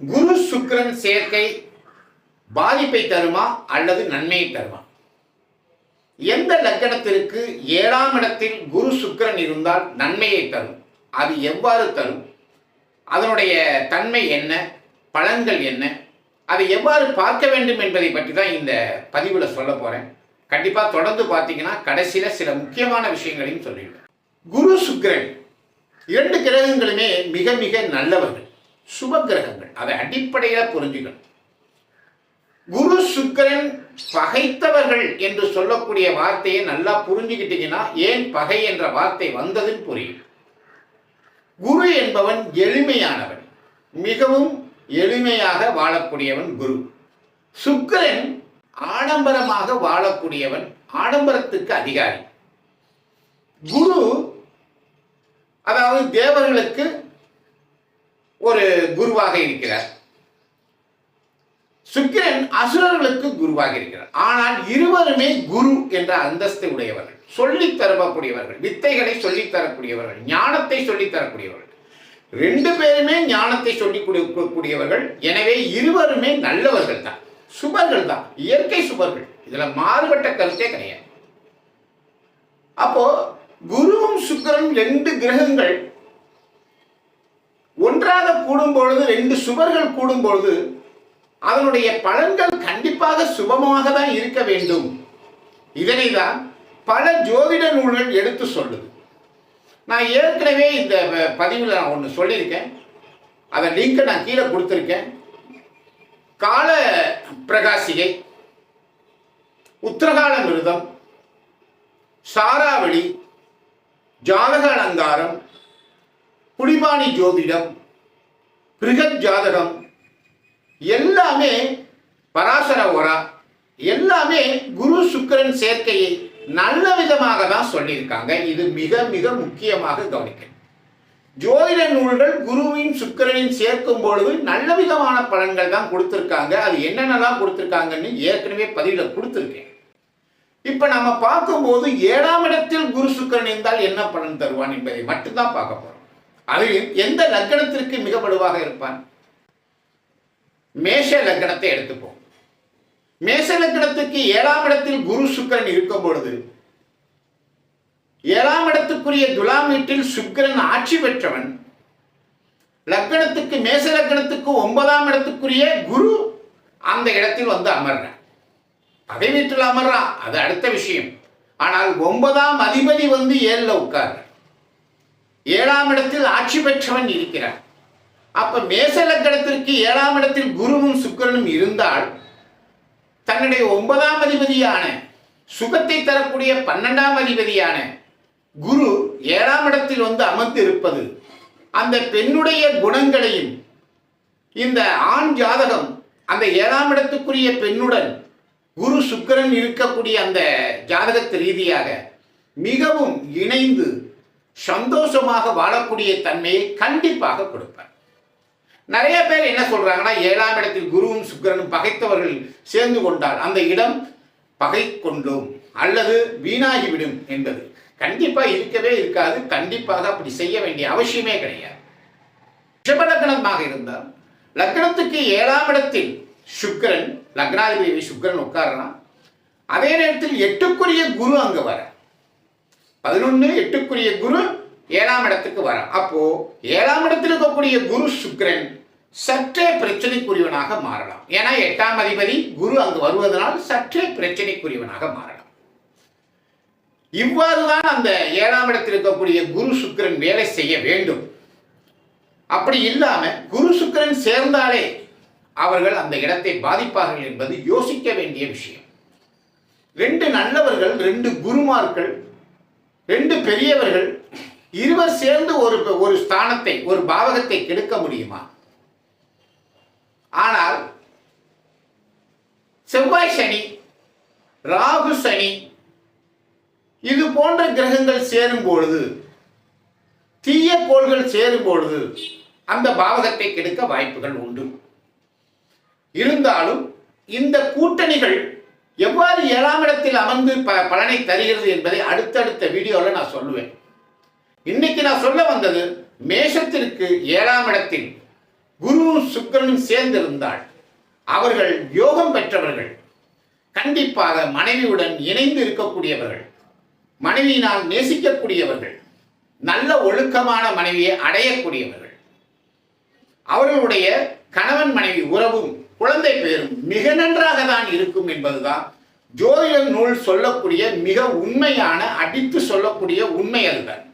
குரு சுக்கிரன் சேர்க்கை பாதிப்பை தருமா அல்லது நன்மையை தருமா? எந்த லக்கணத்திற்கு ஏழாம் இடத்தில் குரு சுக்கிரன் இருந்தால் நன்மையை தரும்? அது எவ்வாறு தரும்? அதனுடைய தன்மை என்ன? பலன்கள் என்ன? அதை எவ்வாறு பார்க்க வேண்டும் என்பதை பற்றி தான் இந்த பதிவில் சொல்ல போகிறேன் கண்டிப்பாக தொடர்ந்து பார்த்தீங்கன்னா கடைசியில் சில முக்கியமான விஷயங்களையும் சொல்லிடுவேன் குரு சுக்கிரன் இரண்டு கிரகங்களுமே மிக மிக நல்லவர்கள். சுப கிரகங்கள் அதை அடிப்படையில் புரிஞ்சுக்கணும். குரு சுக்கிரன் பகைத்தவர்கள் என்று சொல்லக்கூடிய வார்த்தையை நல்லா புரிஞ்சுக்கிட்டீங்கன்னா ஏன் பகை என்ற வார்த்தை வந்ததுன்னு புரியும். குரு என்பவன் எளிமையானவன் மிகவும் எளிமையாக வாழக்கூடியவன் குரு. சுக்கரன் ஆடம்பரமாக வாழக்கூடியவன் ஆடம்பரத்துக்கு அதிகாரி. குரு அதாவது தேவர்களுக்கு ஒரு குருவாக இருக்கிறார். சுக்கிரன் அசுரர்களுக்கு குருவாக இருக்கிறார். ஆனால் இருவருமே குரு என்ற அந்தஸ்தை உடையவர்கள். சொல்லித் தரக்கூடியவர்கள் வித்தைகளை சொல்லித் தரக்கூடியவர்கள் ஞானத்தை சொல்லித் தரக்கூடியவர்கள். ரெண்டு பேருமே ஞானத்தை சொல்லிக் கொடுக்கக்கூடியவர்கள். எனவே இருவருமே நல்லவர்கள் தான். சுபர்கள் தான். இயற்கை சுபர்கள். இதுல மாறுபட்ட கருத்தே கிடையாது. அப்போ குருவும் சுக்கரனும் ரெண்டு கிரகங்கள் ஒன்றாக கூடும் பொழுது ரெண்டு சுவர்கள் கூடும் பொழுது அதனுடைய பலன்கள் கண்டிப்பாக சுபமாக தான் இருக்க வேண்டும். இதனை தான் பல ஜோதிட நூல்கள் எடுத்து சொல்லுது. நான் ஏற்கனவே இந்த பதிவில் நான் ஒன்று சொல்லியிருக்கேன். அதை லிங்கை நான் கீழே கொடுத்துருக்கேன். கால பிரகாசிகை உத்தரகால மிருதம் சாராவளி ஜாதக அலங்காரம் குடிபாணி ஜோதிடம் பிருகத் ஜாதகம். எல்லாமே பராசர உரா எல்லாமே குரு சுக்கரன் சேர்க்கையை நல்ல விதமாக தான் சொல்லியிருக்காங்க. இது மிக மிக முக்கியமாக கவனிக்க. ஜோதிட நூல்கள் குருவின் சுக்கிரனின் சேர்க்கும் பொழுது நல்ல விதமான பலன்கள் தான் கொடுத்துருக்காங்க. அது என்னென்னலாம் கொடுத்துருக்காங்கன்னு ஏற்கனவே பதிவில் கொடுத்துருக்கேன். இப்போ நம்ம பார்க்கும்போது ஏழாம் இடத்தில் குரு சுக்கரன் இருந்தால் என்ன பலன் தருவான் என்பதை மட்டும்தான் பார்க்க போகிறோம் அதில் எந்த லக்கணத்திற்கு மிக வலுவாக இருப்பான்? மேஷ லக்கணத்தை எடுத்துப்போம். மேஷ லக்கணத்துக்கு ஏழாம் இடத்தில் குரு சுக்கரன் இருக்கும் பொழுது ஏழாம் இடத்துக்குரிய துலாம் வீட்டில் சுக்கரன் ஆட்சி பெற்றவன் லக்கணத்துக்கு மேச லக்கணத்துக்கு ஒன்பதாம் இடத்துக்குரிய குரு அந்த இடத்தில் வந்து அமர்றான் பகை வீட்டில் அமர்றான் அது அடுத்த விஷயம். ஆனால் ஒன்பதாம் அதிபதி வந்து ஏழில் உட்கார்றான் ஏழாம் இடத்தில் ஆட்சி பெற்றவன் இருக்கிறான். அப்ப மேச லக்கணத்திற்கு ஏழாம் இடத்தில் குருவும் சுக்கிரனும் இருந்தால் தன்னுடைய ஒன்பதாம் அதிபதியான சுகத்தை தரக்கூடிய பன்னெண்டாம் அதிபதியான குரு ஏழாம் இடத்தில் வந்து அமர்ந்து இருப்பது அந்த பெண்ணுடைய குணங்களையும் இந்த ஆண் ஜாதகம் அந்த ஏழாம் இடத்துக்குரிய பெண்ணுடன் குரு சுக்கிரன் இருக்கக்கூடிய அந்த ஜாதகத்து ரீதியாக மிகவும் இணைந்து சந்தோஷமாக வாழக்கூடிய தன்மையை கண்டிப்பாக கொடுப்பார். நிறைய பேர் என்ன சொல்றாங்கன்னா ஏழாம் இடத்தில் குருவும் சுக்கிரனும் பகைத்தவர்கள் சேர்ந்து கொண்டால் அந்த இடம் பகை கொண்டோம் அல்லது வீணாகிவிடும் என்பது. கண்டிப்பா இருக்கவே இருக்காது கண்டிப்பாக அப்படி செய்ய வேண்டிய அவசியமே கிடையாது. ரிஷப லக்னமாக இருந்தால் லக்னத்துக்கு ஏழாம் இடத்தில் சுக்கிரன் லக்னாதிபதி சுக்கிரன் உட்காரனா அதே நேரத்தில் எட்டுக்குரிய குரு அங்கு வர பதினொன்று எட்டுக்குரிய குரு ஏழாம் இடத்துக்கு வர. அப்போ ஏழாம் இடத்தில் இருக்கக்கூடிய குரு சுக்கிரன் சற்றே பிரச்சனைக்குரியவனாக மாறலாம். ஏன்னா எட்டாம் அதிபதி குரு அங்கு வருவதனால் சற்றே பிரச்சனைக்குரியவனாக மாறலாம். இவ்வாறுதான் அந்த ஏழாம் இடத்தில் இருக்கக்கூடிய குரு சுக்கிரன் வேலை செய்ய வேண்டும். அப்படி இல்லாம குரு சுக்கிரன் சேர்ந்தாலே அவர்கள் அந்த இடத்தை பாதிப்பார்கள் என்பது யோசிக்க வேண்டிய விஷயம். ரெண்டு நல்லவர்கள் ரெண்டு குருமார்கள் ரெண்டு பெரியவர்கள் இருவர் சேர்ந்து ஒரு ஒரு ஸ்தானத்தை ஒரு பாவகத்தை கெடுக்க முடியுமா? ஆனால் செவ்வாய் சனி ராகு சனி இது போன்ற கிரகங்கள் சேரும் பொழுது தீய கோள்கள் சேரும் பொழுது அந்த பாவகத்தை கெடுக்க வாய்ப்புகள் உண்டு. இருந்தாலும் இந்த கூட்டணிகள் எவ்வாறு ஏழாம் இடத்தில் அமர்ந்து ப பலனை தருகிறது என்பதை அடுத்தடுத்த வீடியோவில் நான் சொல்லுவேன். இன்னைக்கு நான் சொல்ல வந்தது மேஷத்திற்கு ஏழாம் இடத்தில் குருவும் சுக்கிரனும் சேர்ந்திருந்தால் அவர்கள் யோகம் பெற்றவர்கள் கண்டிப்பாக மனைவியுடன் இணைந்து இருக்கக்கூடியவர்கள் மனைவியினால் நேசிக்கக்கூடியவர்கள் நல்ல ஒழுக்கமான மனைவியை அடையக்கூடியவர்கள். அவர்களுடைய கணவன் மனைவி உறவும் குழந்தை பேரும் மிக நன்றாக தான் இருக்கும் என்பதுதான் ஜோதிட நூல் சொல்லக்கூடிய மிக உண்மையான அடித்து சொல்லக்கூடிய உண்மை அதுதான்.